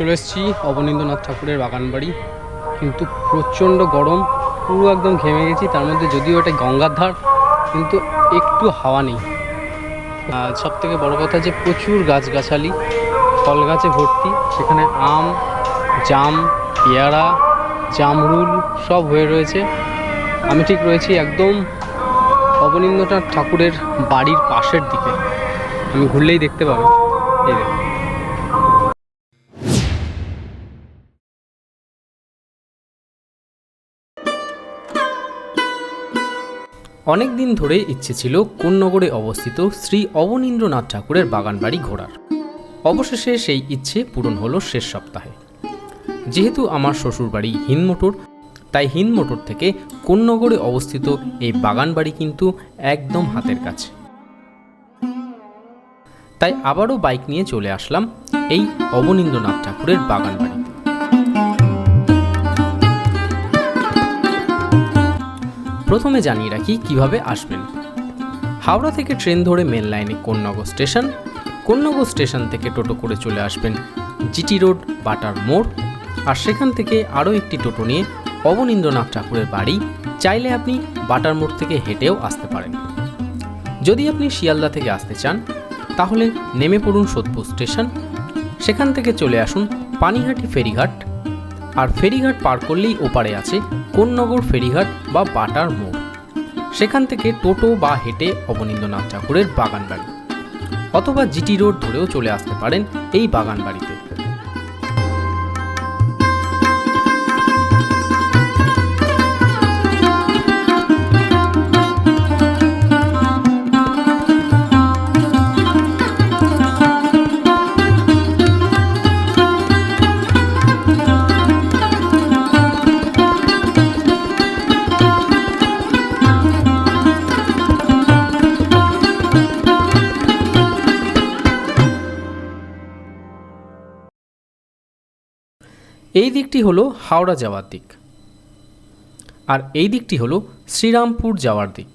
চলে এসেছি অবনীন্দ্রনাথ ঠাকুরের বাগান বাড়ি। কিন্তু প্রচণ্ড গরম, পুরো একদম ঘেমে গেছি, তার মধ্যে যদিও এটা গঙ্গার ধার, কিন্তু একটু হাওয়া নেই। সব থেকে বড় কথা যে প্রচুর গাছগাছালি ফল গাছে ভর্তি, সেখানে আম, জাম, পেয়ারা, জামরুল সব হয়ে রয়েছে। আমি ঠিক রয়েছি একদম অবনীন্দ্রনাথ ঠাকুরের বাড়ির পাশের দিকে। আমি ঘুরলেই দেখতে পাবো। এই দেখুন অনেক দিন ধরে ইচ্ছে ছিল কোন্নগরে অবস্থিত শ্রী অবনীন্দ্রনাথ ঠাকুরের বাগান বাড়ি ঘোরার। অবশেষে সেই ইচ্ছে পূরণ হলো শেষ সপ্তাহে। যেহেতু আমার শ্বশুরবাড়ি হিনমোটর তাই হিনমোটর থেকে কোন্নগরে অবস্থিত এই বাগান বাড়ি কিন্তু একদম হাতের কাছে। তাই আবারও বাইক নিয়ে চলে আসলাম এই অবনীন্দ্রনাথ ঠাকুরের বাগান প্রথমে জানিয়ে রাখি কীভাবে আসবেন। হাওড়া থেকে ট্রেন ধরে মেন লাইনে কোন্নগর স্টেশন। কোন্নগর স্টেশন থেকে টোটো করে চলে আসবেন জিটি রোড, বাটার মোড়। আর সেখান থেকে আরও একটি টোটো নিয়ে অবনীন্দ্রনাথ ঠাকুরের বাড়ি। চাইলে আপনি বাটার মোড় থেকে হেঁটেও আসতে পারেন। যদি আপনি শিয়ালদা থেকে আসতে চান, তাহলে নেমে পড়ুন সোদপুর স্টেশন। সেখান থেকে চলে আসুন পানিহাটি ফেরিঘাট। আর ফেরিঘাট পার করলেই ওপারে আছে কোন্নগর ফেরিঘাট বা বাটার মোড়। সেখান থেকে টোটো বা হেঁটে অবনীন্দ্রনাথ ঠাকুরের বাগান বাড়ি অথবা জিটি রোড ধরেও চলে আসতে পারেন এই বাগান বাড়িতে এই দিকটি হলো হাওড়া যাওয়ার দিক। আর এই দিকটি হলো শ্রীরামপুর যাওয়ার দিক।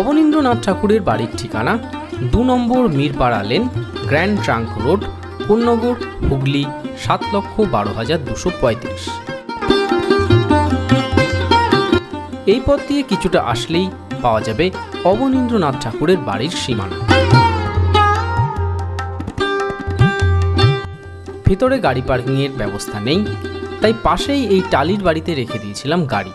অবনীন্দ্রনাথ ঠাকুরের বাড়ির ঠিকানা দু নম্বর Mirpara lane grand trunk road Konnagar Hooghly, সাত লক্ষ বারো হাজার দুশো পঁয়ত্রিশ। এই পথ দিয়ে কিছুটা আসলেই পাওয়া যাবে অবনীন্দ্রনাথ ঠাকুরের বাড়ির সীমানা। ভেতরে গাড়ি পার্কিংয়ের ব্যবস্থা নেই, তাই পাশেই এই টালির বাড়িতে রেখে দিয়েছিলাম গাড়ি।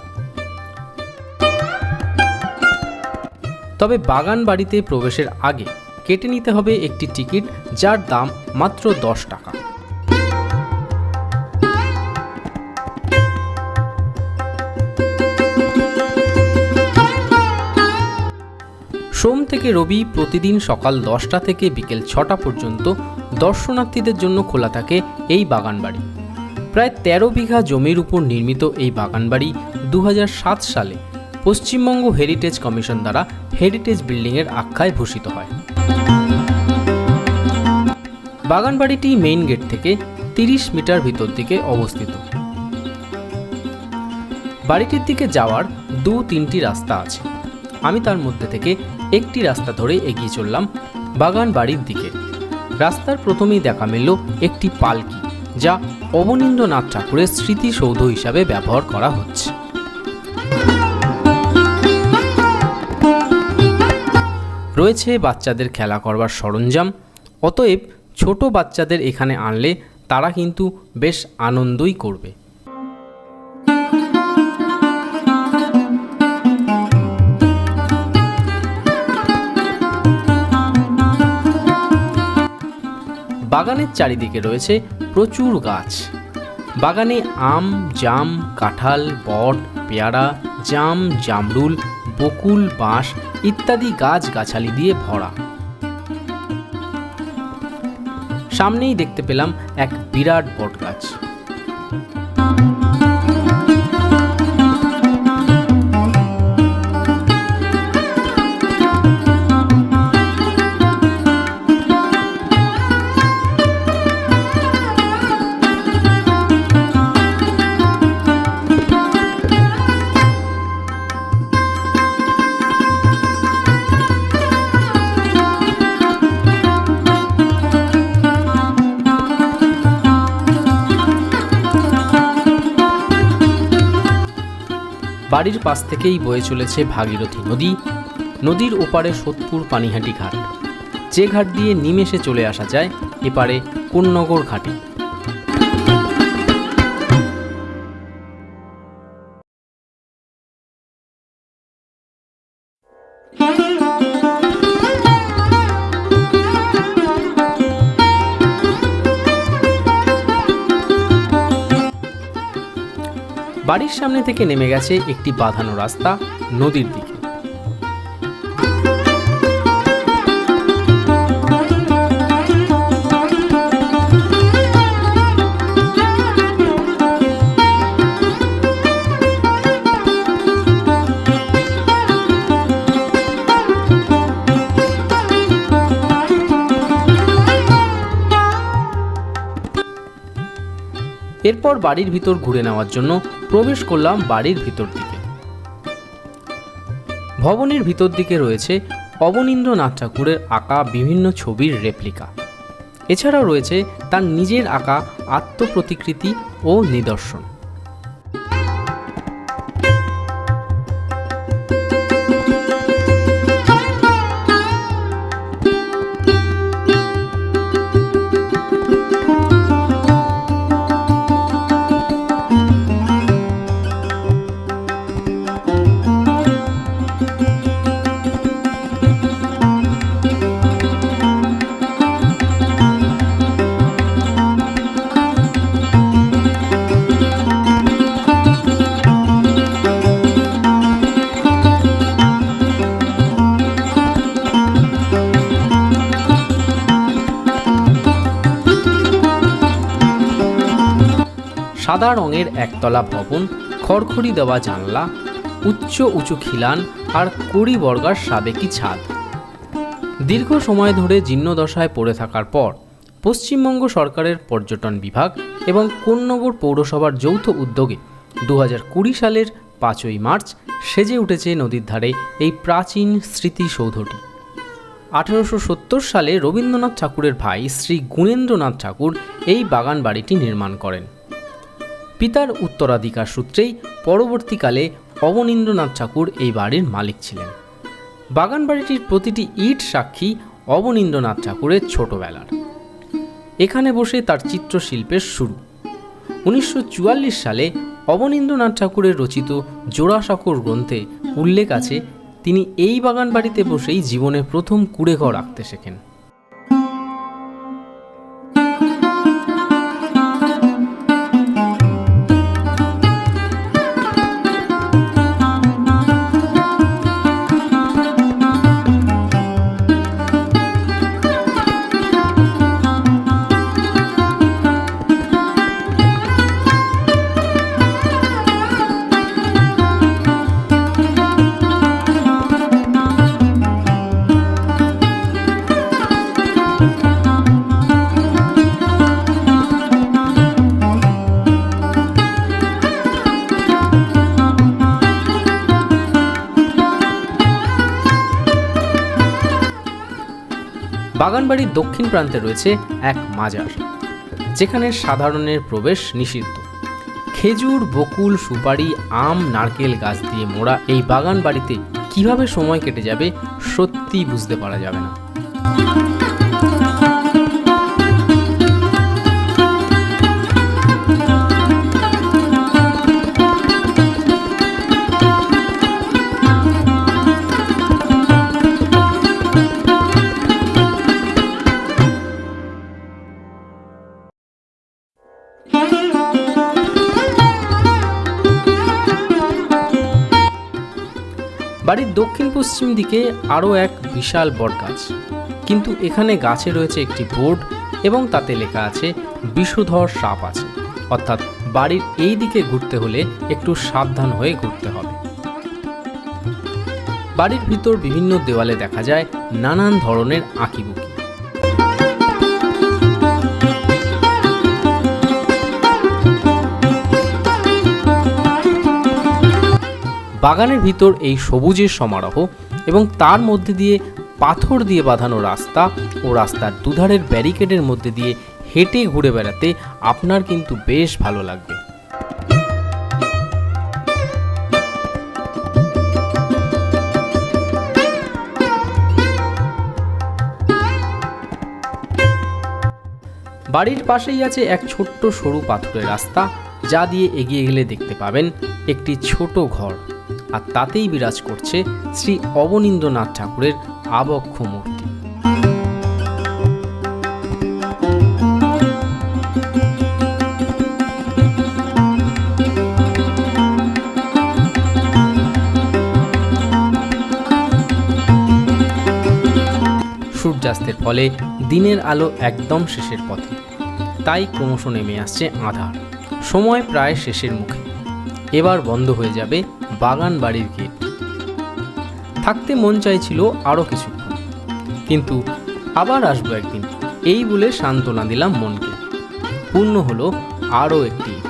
তবে বাগান বাড়িতে প্রবেশের আগে কেটে নিতে হবে একটি টিকিট যার দাম মাত্র দশ টাকা। সোম থেকে রবি প্রতিদিন সকাল দশটা থেকে বিকেল ছটা পর্যন্ত দর্শনার্থীদের জন্য খোলা থাকে এই বাগানবাড়ি। প্রায় তেরো বিঘা জমির উপর নির্মিত এই বাগানবাড়ি দু হাজার সাত সালে পশ্চিমবঙ্গ হেরিটেজ কমিশন দ্বারা হেরিটেজ বিল্ডিংয়ের আখ্যায় ভূষিত হয়। বাগানবাড়িটি মেইন গেট থেকে তিরিশ মিটার ভিতর দিকে অবস্থিত। বাড়িটির দিকে যাওয়ার দু তিনটি রাস্তা আছে। আমি তার মধ্যে থেকে একটি রাস্তা ধরে এগিয়ে চললাম বাগান বাড়ির দিকে। রাস্তার প্রথমেই দেখা মিলল একটি পালকি, যা অবনীন্দ্রনাথ ঠাকুরের স্মৃতিসৌধ হিসাবে ব্যবহার করা হচ্ছে। রয়েছে বাচ্চাদের খেলা করবার সরঞ্জাম। অতএব ছোট বাচ্চাদের এখানে আনলে তারা কিন্তু বেশ আনন্দই করবে। বাগানের চারিদিকে রয়েছে প্রচুর গাছ। বাগানে আম, জাম, কাঁঠাল, বট, পেয়ারা, জাম, জামরুল, বকুল, বাঁশ ইত্যাদি গাছ গাছালি দিয়ে ভরা। সামনেই দেখতে পেলাম এক বিরাট বট বাড়ির পাশ থেকেই বয়ে চলেছে ভাগীরথী নদী। নদীর ওপারে সোদপুর পানিহাটি ঘাট। যে ঘাট দিয়ে নিমেষে চলে আসা যায়, এপারে কোন্নগর ঘাটে। বাড়ির সামনে থেকে নেমে গেছে একটি বাঁধানো রাস্তা নদীর দিকে। এরপর বাড়ির ভিতর ঘুরে নেওয়ার জন্য প্রবেশ করলাম বাড়ির ভিতর দিকে। ভবনের ভিতর দিকে রয়েছে অবনীন্দ্রনাথ ঠাকুরের আঁকা বিভিন্ন ছবির রেপ্লিকা এছাড়াও রয়েছে তার নিজের আঁকা আত্মপ্রতিকৃতি ও নিদর্শন। সাদা রঙের একতলা ভবন, খড়খড়ি দেওয়া জানলা, উচ্চ উঁচু খিলান আর কুড়ি বর্গার সাবেকি ছাদ। দীর্ঘ সময় ধরে জীর্ণদশায় পড়ে থাকার পর পশ্চিমবঙ্গ সরকারের পর্যটন বিভাগ এবং কোন্নগর পৌরসভার যৌথ উদ্যোগে দু সালের পাঁচই মার্চ সেজে উঠেছে নদীর ধারে এই প্রাচীন স্মৃতিসৌধটি। আঠারোশো সত্তর সালে রবীন্দ্রনাথ ঠাকুরের ভাই শ্রী গুণেন্দ্রনাথ ঠাকুর এই বাগান বাড়িটি নির্মাণ করেন। পিতার উত্তরাধিকার সূত্রেই পরবর্তীকালে অবনীন্দ্রনাথ ঠাকুর এই বাড়ির মালিক ছিলেন। বাগান বাড়িটির প্রতিটি ইট সাক্ষী অবনীন্দ্রনাথ ঠাকুরের ছোটবেলার। এখানে বসে তার চিত্রশিল্পের শুরু। উনিশশো চুয়াল্লিশ সালে অবনীন্দ্রনাথ ঠাকুরের রচিত জোড়াসাঁকোর গ্রন্থে উল্লেখ আছে, তিনি এই বাগান বাড়িতে বসেই জীবনে প্রথম কুড়েঘর আঁকতে শেখেন। বাগানবাড়ির দক্ষিণ প্রান্তে রয়েছে এক মাজার, যেখানে সাধারণের প্রবেশ নিষিদ্ধ। খেজুর, বকুল, সুপারি, আম, নারকেল গাছ দিয়ে মোড়া এই বাগান বাড়িতে কীভাবে সময় কেটে যাবে সত্যি বুঝতে পারা যাবে না। বাড়ির দক্ষিণ পশ্চিম দিকে আরও এক বিশাল বট গাছ কিন্তু এখানে গাছে রয়েছে একটি বোর্ড এবং তাতে লেখা আছে বিষুধর সাপ আছে। অর্থাৎ বাড়ির এই দিকে ঘুরতে হলে একটু সাবধান হয়ে ঘুরতে হবে। বাড়ির ভিতর বিভিন্ন দেওয়ালে দেখা যায় নানান ধরনের আঁকিবুকি। বাগানের ভিতর এই সবুজের সমারোহ এবং তার মধ্যে দিয়ে পাথর দিয়ে বাঁধানো রাস্তা ও রাস্তার দুধারের ব্যারিকেডের মধ্যে দিয়ে হেঁটে ঘুরে বেড়াতে আপনার কিন্তু বেশ ভালো লাগবে। বাড়ির পাশেই আছে এক ছোট্ট সরু পাথরের রাস্তা, যা দিয়ে এগিয়ে গেলে দেখতে পাবেন একটি ছোট ঘর। আর তাতেই বিরাজ করছে শ্রী অবনীন্দ্রনাথ ঠাকুরের আবক্ষ মূর্তি। সূর্যাস্তের ফলে দিনের আলো একদম শেষের পথে। তাই ক্রমশ নেমে আসছে আধার। সময় প্রায় শেষের মুখে। এবার বন্ধ হয়ে যাবে বাগান বাড়ির গেট। থাকতে মন চাইছিল আরও কিছুক্ষণ। কিন্তু আবার আসব একদিন। এই বলে সান্ত্বনা দিলাম মনকে। পূর্ণ হলো আরও একটি